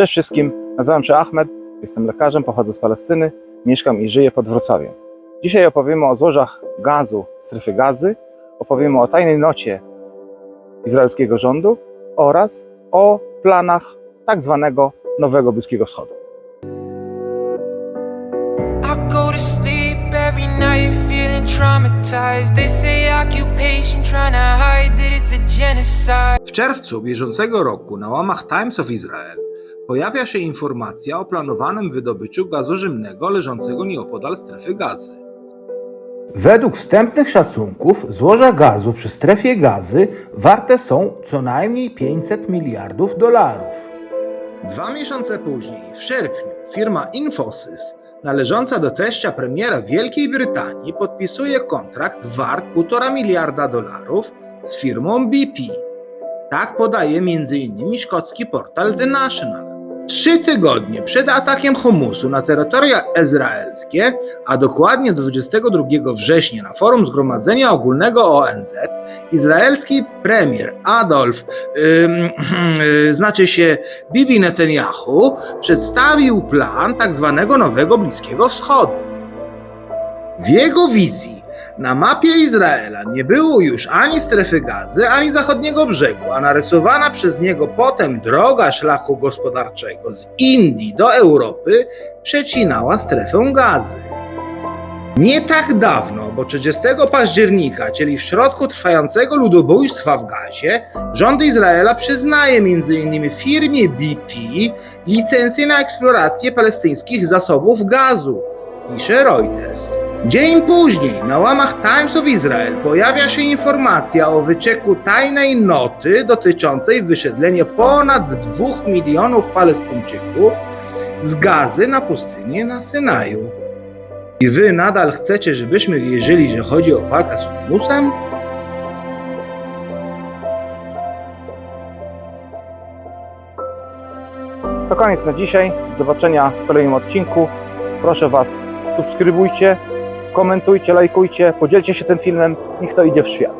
Cześć wszystkim, nazywam się Ahmed, jestem lekarzem, pochodzę z Palestyny, mieszkam i żyję pod Wrocławiem. Dzisiaj opowiemy o złożach gazu strefy gazy, opowiemy o tajnej nocie izraelskiego rządu oraz o planach tak zwanego Nowego Bliskiego Wschodu. W czerwcu bieżącego roku na łamach Times of Israel pojawia się informacja o planowanym wydobyciu gazu ziemnego leżącego nieopodal strefy gazy. Według wstępnych szacunków złoża gazu przy strefie gazy warte są co najmniej 500 miliardów dolarów. Dwa miesiące później, w sierpniu, firma Infosys, należąca do teścia premiera Wielkiej Brytanii, podpisuje kontrakt wart 1,5 miliarda dolarów z firmą BP. Tak podaje m.in. szkocki portal The National. Trzy tygodnie przed atakiem humusu na terytoria izraelskie, a dokładnie 22 września na forum Zgromadzenia Ogólnego ONZ, izraelski premier Adolf, ym, yy, znaczy się Bibi Netanyahu, przedstawił plan tak zwanego Nowego Bliskiego Wschodu. W jego wizji na mapie Izraela nie było już ani strefy gazy, ani zachodniego brzegu, a narysowana przez niego potem droga szlaku gospodarczego z Indii do Europy przecinała strefę gazy. Nie tak dawno, bo 30 października, czyli w środku trwającego ludobójstwa w gazie, rząd Izraela przyznaje m.in. firmie BP licencję na eksplorację palestyńskich zasobów gazu, pisze Reuters. Dzień później na łamach Times of Israel pojawia się informacja o wycieku tajnej noty dotyczącej wysiedlenia ponad 2 milionów Palestyńczyków z gazy na pustynię na Synaju. I wy nadal chcecie, żebyśmy wierzyli, że chodzi o walkę z humusem? To koniec na dzisiaj. Do zobaczenia w kolejnym odcinku. Proszę Was, subskrybujcie, komentujcie, lajkujcie, podzielcie się tym filmem. Niech to idzie w świat.